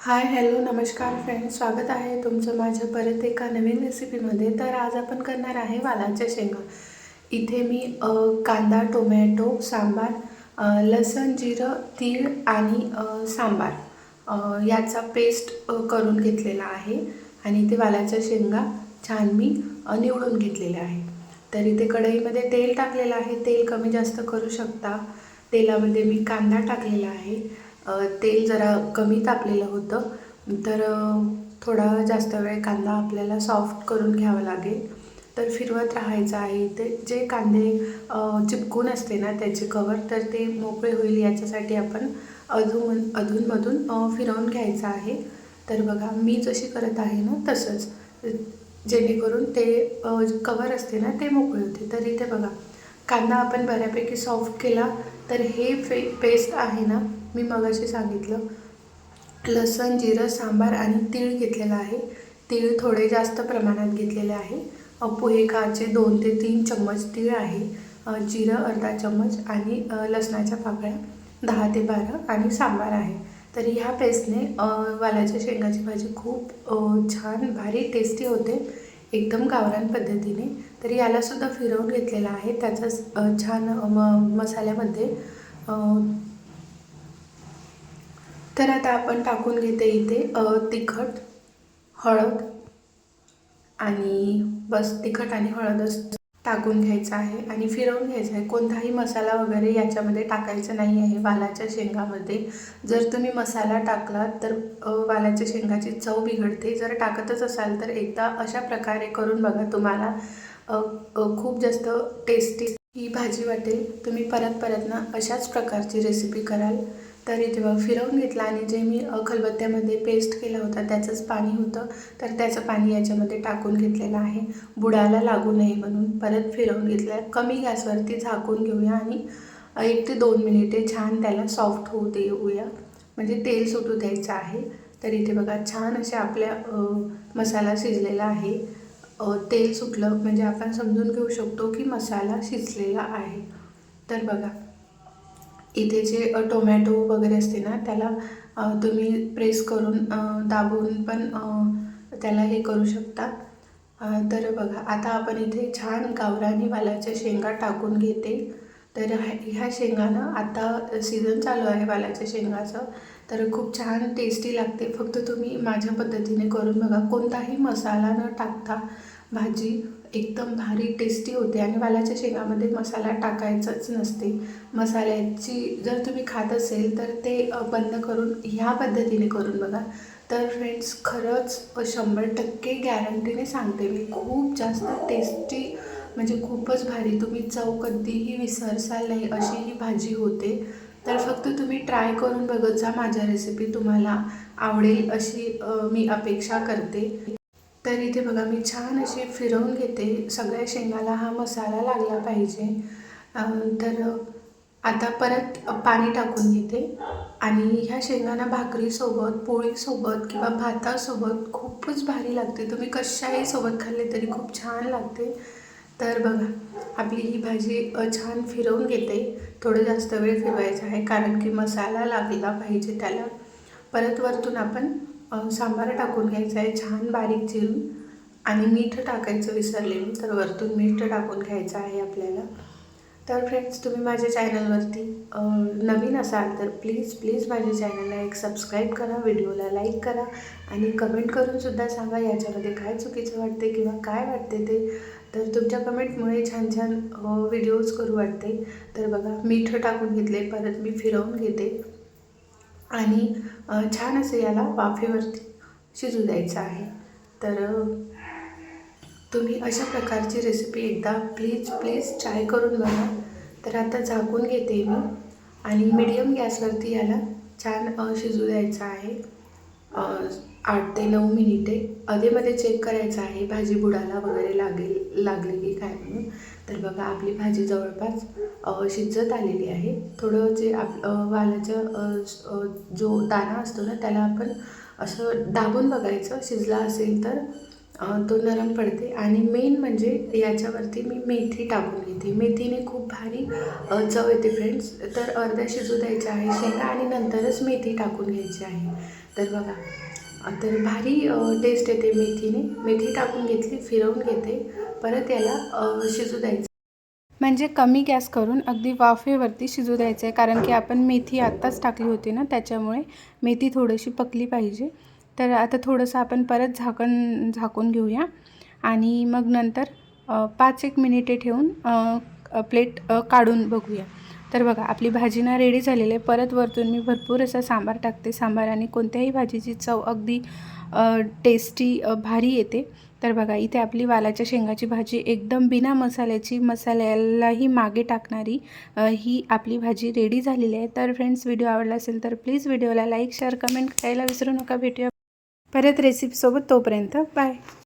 Hi hello नमस्कार friends स्वागत आहे तुमचं माझ्या परत एका नवीन रेसिपीमध्ये. तर आज आपण करणार आहे वालाच्या शेंगा. इथे मी कांदा टोमॅटो सांबार लसण जिरं तीळ आणि सांबार याचा पेस्ट करून घेतलेला आहे. आणि इथे वालाच्या शेंगा छान मी निवडून घेतलेल्या आहे तर इथे कढईमध्ये तेल टाकलेलं आहे. तेल कमी जास्त करू शकता. तेलामध्ये मी कांदा टाकलेला आहे. तेल जरा कमी तापलेलं होतं. तर थोडा जास्त वेळ कांदा आपल्याला सॉफ्ट करून घ्यावा लागेल. तर फिरवत राहायचं आहे. ते जे कांदे चिपकून असते ना त्याचे कवर तर ते मोकळे होईल याच्यासाठी आपण अधून अधूनमधून फिरवून घ्यायचं आहे. तर बघा मी जशी करत आहे ना तसंच. जेणेकरून ते कवर असते ना ते मोकळे होते. तर इथे बघा कांदा आपण बऱ्यापैकी सॉफ्ट केला तर हे फे पेस्ट आहे ना मी मगाशी सांगितलं लसण जिरं सांबार आणि तीळ घेतलेलं आहे. तीळ थोडे जास्त प्रमाणात घेतलेले आहे. पोहे खायचे दोन ते तीन चम्मच तीळ आहे. जिरं अर्धा चम्मच आणि लसणाच्या पाकळ्या दहा ते बारा आणि सांबार आहे. तर ह्या पेस्टने वालाच्या शेंगाची भाजी खूप छान भारी टेस्टी होते. एकदम गावरान पद्धतीने. तर यालासुद्धा फिरवून घेतलेला आहे. त्याचाच छान म मसाल्यामध्ये तर आता आपण टाकून घेते इथे तिखट हळद आणि बस तिखट आणि हळदच टाकून घ्यायचं आहे आणि फिरवून घ्यायचं आहे. कोणताही मसाला वगैरे याच्यामध्ये टाकायचा नाही आहे वालाच्या शेंगामध्ये. जर तुम्ही मसाला टाकलात तर वालाच्या शेंगाची चव बिघडते. जर टाकतच असाल तर एकदा अशा प्रकारे करून बघा तुम्हाला. खूप जास्त टेस्टी ही भाजी वाटेल. तुम्ही परत परत ना अशाच प्रकारची रेसिपी कराल. तर इथे बघ फिरवून घेतला आणि जे मी खलबत्त्यामध्ये पेस्ट केला होता त्याचंच पाणी होतं तर त्याचं पाणी याच्यामध्ये टाकून घेतलेलं आहे. बुडाला लागू नये म्हणून परत फिरवून घेतलं आहे कमी गॅसवरती झाकून घेऊया आणि एक ते दोन मिनिटे छान त्याला सॉफ्ट होऊ देऊया. म्हणजे तेल सुटू द्यायचं आहे. तर इथे बघा छान असे आपल्या मसाला शिजलेला आहे. तेल सुटलं म्हणजे आपण समजून घेऊ शकतो की मसाला शिजलेला आहे. तर बघा इथे जे टोमॅटो वगैरे असते ना त्याला तुम्ही प्रेस करून दाबून पण त्याला हे करू शकता. तर बघा आता आपण इथे छान गावरानी वालाच्या शेंगा टाकून घेते. तर ह्या ह्या शेंगानं आता सीझन चालू आहे वालाच्या शेंगाचं. तर खूप छान टेस्टी लागते. फक्त तुम्ही माझ्या पद्धतीने करून बघा. कोणताही मसाला न टाकता भाजी एकदम भारी टेस्टी होते आणि वालाच्या शेंगामध्ये मसाला टाकायचाच नसते. मसाल्याची जर तुम्ही खात असेल तर ते बंद करून ह्या पद्धतीने करून बघा. तर फ्रेंड्स खरंच शंभर टक्के गॅरंटीने सांगते मी खूप जास्त टेस्टी म्हणजे खूपच भारी. तुम्ही चव कधीही विसरसाल नाही अशी ही भाजी होते. तर फक्त तुम्ही ट्राय करून बघत जा माझ्या रेसिपी तुम्हाला आवडेल अशी मी अपेक्षा करते. तर इथे बघा मी छान अशी फिरवून घेते. सगळ्या शेंगाला हा मसाला लागला पाहिजे. तर आता परत पाणी टाकून घेते. आणि ह्या शेंगांना भाकरीसोबत पोळीसोबत किंवा भातासोबत खूपच भारी लागते. तुम्ही कशाही सोबत खाल्ले तरी खूप छान लागते. तर बघा आपली ही भाजी छान फिरवून घेते. थोडं जास्त वेळ फिरवायचं आहे कारण की मसाला लागला पाहिजे त्याला. परत वरतून आपण सांबार टाकून घ्यायचं आहे छान बारीक चिरून. आणि मीठ टाकायचं विसरले मी तर वरतून मीठ टाकून घ्यायचं आहे आपल्याला. तर फ्रेंड्स तुम्ही माझ्या चॅनलवरती नवीन असाल तर प्लीज प्लीज माझ्या चॅनलला एक सबस्क्राईब करा व्हिडिओला लाईक करा. आणि कमेंट करूनसुद्धा सांगा याच्यामध्ये काय चुकीचं वाटते किंवा काय वाटते ते. तर तुमच्या कमेंटमुळे छान छान व्हिडिओज करू वाटते तर बघा मीठ टाकून घेतले परत मी फिरवून घेते. आणि छान असं याला वाफेवरती शिजू द्यायचं आहे. तर तुम्ही अशा प्रकारची रेसिपी एकदा प्लीज प्लीज ट्राय करून बघा. तर आता झाकून घेते मी आणि मीडियम गॅसवरती याला छान शिजू द्यायचं आहे. आठ ते नऊ मिनिटे. अधेमध्ये चेक करायचं आहे भाजी बुडाला वगैरे लागेल लागली की काय म्हणून. तर बघा आपली भाजी जवळपास शिजत आलेली आहे. थोडं जे आप वालाचा जो दाणा असतो ना त्याला आपण असं दाबून बघायचं. शिजला असेल तर तो नरम पडते. आणि मेन म्हणजे याच्यावरती मी मेथी टाकून घेते. मेथीने खूप भारी चव येते फ्रेंड्स तर अर्ध्या शिजू द्यायच्या आहे शेंगा आणि नंतरच मेथी टाकून घ्यायची आहे. तर बघा. तर भारी टेस्ट येते मेथीने. मेथी टाकून घेतली फिरवून घेते. परत याला शिजू द्यायचं. म्हणजे कमी गॅस करून अगदी वाफेवरती शिजू द्यायचं आहे कारण की आपण मेथी आत्ताच टाकली होती ना त्याच्यामुळे मेथी थोडीशी पकली पाहिजे. तर आता थोडंसं आपण परत झाकण झाकून घेऊया. आणि मग नंतर पाच एक मिनिटे ठेवून प्लेट काढून बघूया. तर बघा आपली भाजी ना रेडी झालेली आहे. परत वरतून मी भरपूर असा सांबार टाकते. सांबार आणि कोणत्याही भाजीची चव अगदी टेस्टी भारी येते. तर बघा इथे आपली वालाच्या शेंगाची भाजी एकदम बिना मसाल्याची मसाल्यालाही मागे टाकणारी ही आपली भाजी रेडी झालेली आहे. तर फ्रेंड्स व्हिडिओ आवडला असेल तर प्लीज व्हिडिओला लाईक शेअर कमेंट करायला विसरू नका. भेटूया परत रेसिपीसोबत तोपर्यंत. बाय